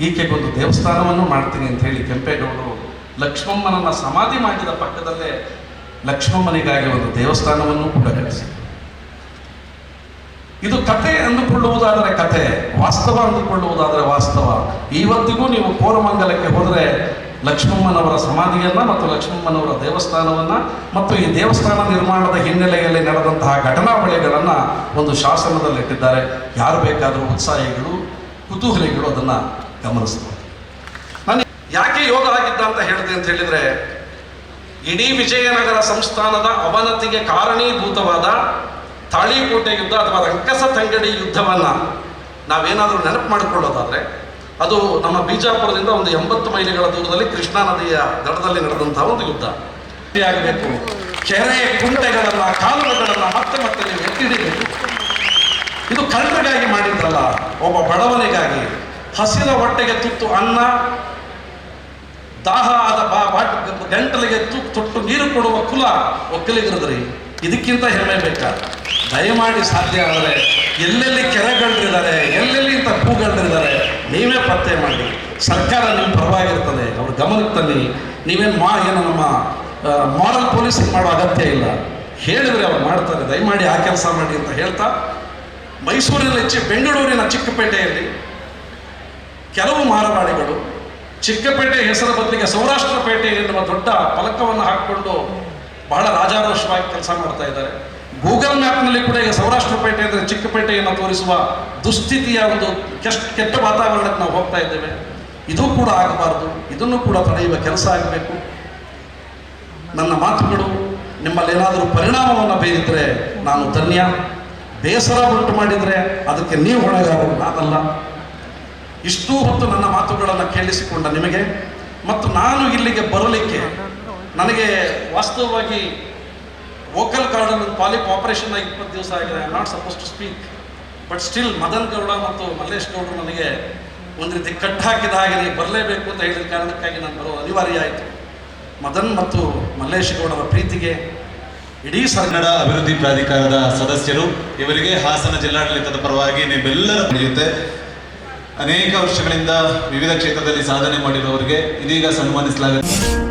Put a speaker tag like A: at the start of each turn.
A: ಈಕೆಗೊಂದು ದೇವಸ್ಥಾನವನ್ನು ಮಾಡ್ತೀನಿ ಅಂತ ಹೇಳಿ ಕೆಂಪೇಗೌಡರು ಲಕ್ಷ್ಮಮ್ಮನನ್ನ ಸಮಾಧಿ ಮಾಡಿದ ಪಕ್ಕದಲ್ಲೇ ಲಕ್ಷ್ಮಮ್ಮನಿಗಾಗಿ ಒಂದು ದೇವಸ್ಥಾನವನ್ನು ಕೂಡ ಕಟ್ಟಿಸಿದರು. ಇದು ಕತೆ ಅಂದುಕೊಳ್ಳುವುದಾದರೆ ಕತೆ ವಾಸ್ತವ ಅಂದುಕೊಳ್ಳುವುದಾದರೆ ವಾಸ್ತವ. ಇವತ್ತಿಗೂ ನೀವು ಕೋರಮಂಗಲಕ್ಕೆ ಹೋದರೆ ಲಕ್ಷ್ಮಮ್ಮನವರ ಸಮಾಧಿಯನ್ನ ಮತ್ತು ಲಕ್ಷ್ಮಮ್ಮನವರ ದೇವಸ್ಥಾನವನ್ನ ಮತ್ತು ಈ ದೇವಸ್ಥಾನ ನಿರ್ಮಾಣದ ಹಿನ್ನೆಲೆಯಲ್ಲಿ ನಡೆದಂತಹ ಘಟನಾವಳಿಗಳನ್ನು ಒಂದು ಶಾಸನದಲ್ಲಿಟ್ಟಿದ್ದಾರೆ. ಯಾರು ಬೇಕಾದರೂ ಉತ್ಸಾಹಿಗಳು, ಕುತೂಹಲಿಗಳು ಅದನ್ನು ಗಮನಿಸ್ತಾರೆ ನಾನು ಯಾಕೆ ಯೋಗ ಆಗಿದ್ದ ಅಂತ ಹೇಳಿದೆ ಅಂತ ಹೇಳಿದ್ರೆ, ಇಡೀ ವಿಜಯನಗರ ಸಂಸ್ಥಾನದ ಅವನತಿಗೆ ಕಾರಣೀಭೂತವಾದ ತಾಳಿಕೋಟೆ ಯುದ್ಧ ಅಥವಾ ರಂಕಸ ತಂಗಡಿ ಯುದ್ಧವನ್ನು ನಾವೇನಾದರೂ ನೆನಪು ಮಾಡಿಕೊಳ್ಳೋದಾದರೆ, ಅದು ನಮ್ಮ ಬಿಜಾಪುರದಿಂದ ಒಂದು ಎಂಬತ್ತು ಮೈಲಿಗಳ ದೂರದಲ್ಲಿ ಕೃಷ್ಣಾ ನದಿಯ ದಡದಲ್ಲಿ ನಡೆದಂತಹ ಒಂದು ಯುದ್ಧ. ಆಗಬೇಕು ಕೆರೆ ಕುಂಟೆಗಳನ್ನ ಕಾಲುವೆಗಳನ್ನ ಮತ್ತೆ ಮತ್ತೆ ನೀವು ಇದು ಕಳ್ಳರಿಗಾಗಿ ಮಾಡಿದ್ರಲ್ಲ, ಒಬ್ಬ ಬಡವನಿಗಾಗಿ. ಹಸಿದ ಹೊಟ್ಟೆಗೆ ತುತ್ತು ಅನ್ನ, ದಾಹ ಆದ ಗಂಟಲಿಗೆ ತುಕ್ ತೊಟ್ಟು ನೀರು ಕೊಡುವ ಕುಲ ಒಕ್ಕಲಿಗರದ್ರಿ. ಇದಕ್ಕಿಂತ ಹೆಮ್ಮೆ ಬೇಕಾ? ದಯಮಾಡಿ ಸಾಧ್ಯ ಆದರೆ ಎಲ್ಲೆಲ್ಲಿ ಕೆರೆಗಳಿದ್ದಾರೆ ಎಲ್ಲೆಲ್ಲಿ ಇಂಥ ಕೂಗಳಿದ್ದಾರೆ ನೀವೇ ಪತ್ತೆ ಮಾಡಿ. ಸರ್ಕಾರ ನಿಮ್ಮ ಪರವಾಗಿರ್ತದೆ. ಅವ್ರ ಗಮನಕ್ಕೆ ತನ್ನಿ ನೀವೇನು ಮಾ, ಏನು ನಮ್ಮ ಮಾರಲ್ ಪೊಲೀಸಿಂಗ್ ಮಾಡೋ ಅಗತ್ಯ ಇಲ್ಲ. ಹೇಳಿದ್ರೆ ಅವ್ರು ಮಾಡ್ತಾರೆ. ದಯಮಾಡಿ ಆ ಕೆಲಸ ಮಾಡಿ ಅಂತ ಹೇಳ್ತಾ ಮೈಸೂರಿನಲ್ಲಿ ಹೆಚ್ಚು ಬೆಂಗಳೂರಿನ ಚಿಕ್ಕಪೇಟೆಯಲ್ಲಿ ಕೆಲವು ಮಾರವಾಡಿಗಳು ಚಿಕ್ಕಪೇಟೆ ಹೆಸರ ಬದಲಿಗೆ ಸೌರಾಷ್ಟ್ರ ಪೇಟೆ ಎನ್ನುವ ದೊಡ್ಡ ಫಲಕವನ್ನು ಹಾಕಿಕೊಂಡು ಬಹಳ ರಾಜಾರೋಷವಾಗಿ ಕೆಲಸ ಮಾಡ್ತಾ ಇದ್ದಾರೆ. ಗೂಗಲ್ ಮ್ಯಾಪ್ನಲ್ಲಿ ಕೂಡ ಈಗ ಸೌರಾಷ್ಟ್ರ ಪೇಟೆ ಅಂದರೆ ಚಿಕ್ಕಪೇಟೆಯನ್ನು ತೋರಿಸುವ ದುಸ್ಥಿತಿಯ ಒಂದು ಕೆಷ್ಟ ಕೆಟ್ಟ ವಾತಾವರಣಕ್ಕೆ ನಾವು ಹೋಗ್ತಾ ಇದ್ದೇವೆ. ಇದು ಕೂಡ ಆಗಬಾರದು. ಇದನ್ನು ಕೂಡ ತಡೆಯುವ ಕೆಲಸ ಆಗಬೇಕು. ನನ್ನ ಮಾತುಗಳು, ನಿಮ್ಮಲ್ಲಿ ಏನಾದರೂ ಪರಿಣಾಮವನ್ನು ಬೀರಿದರೆ ನಾನು ಧನ್ಯ. ಬೇಸರ ಉಂಟು ಮಾಡಿದರೆ ಅದಕ್ಕೆ ನೀವು ಹೊಣೆಗಾರರು, ನಾನಲ್ಲ. ಇಷ್ಟೂ ಹೊತ್ತು ನನ್ನ ಮಾತುಗಳನ್ನು ಕೇಳಿಸಿಕೊಂಡ ನಿಮಗೆ ಮತ್ತು ನಾನು ಇಲ್ಲಿಗೆ ಬರಲಿಕ್ಕೆ ನನಗೆ ವಾಸ್ತವವಾಗಿ ವೋಕಲ್ ಕಾರ್ಡನ್ನು ಪಾಲಿಪ್ ಆಪರೇಷನ್ ಆಗಿ ಇಪ್ಪತ್ತು ದಿವಸ ಆಗಿದೆ. I not suppose to speak but still Madan Gowda ಮತ್ತು ಮಲ್ಲೇಶ್ ಗೌಡರು ನನಗೆ ಒಂದು ರೀತಿ ಕಟ್ಟಾಕಿದ ಹಾಗೆ ಬರಲೇಬೇಕು ಅಂತ ಹೇಳಿದ ಕಾರಣಕ್ಕಾಗಿ ನಾನು ಬರೋ ಅನಿವಾರ್ಯ ಆಯಿತು. ಮದನ್ ಮತ್ತು ಮಲ್ಲೇಶ್ ಗೌಡರ ಪ್ರೀತಿಗೆ ಇಡೀ
B: ಸನ್ನಡ ಅಭಿವೃದ್ಧಿ ಪ್ರಾಧಿಕಾರದ ಸದಸ್ಯರು, ಇವರಿಗೆ ಹಾಸನ ಜಿಲ್ಲಾಡಳಿತದ ಪರವಾಗಿ ನೀವೆಲ್ಲರ ನಡೆಯುತ್ತೆ. ಅನೇಕ ವರ್ಷಗಳಿಂದ ವಿವಿಧ ಕ್ಷೇತ್ರದಲ್ಲಿ ಸಾಧನೆ ಮಾಡಿರುವವರಿಗೆ ಇದೀಗ ಸನ್ಮಾನಿಸಲಾಗುತ್ತೆ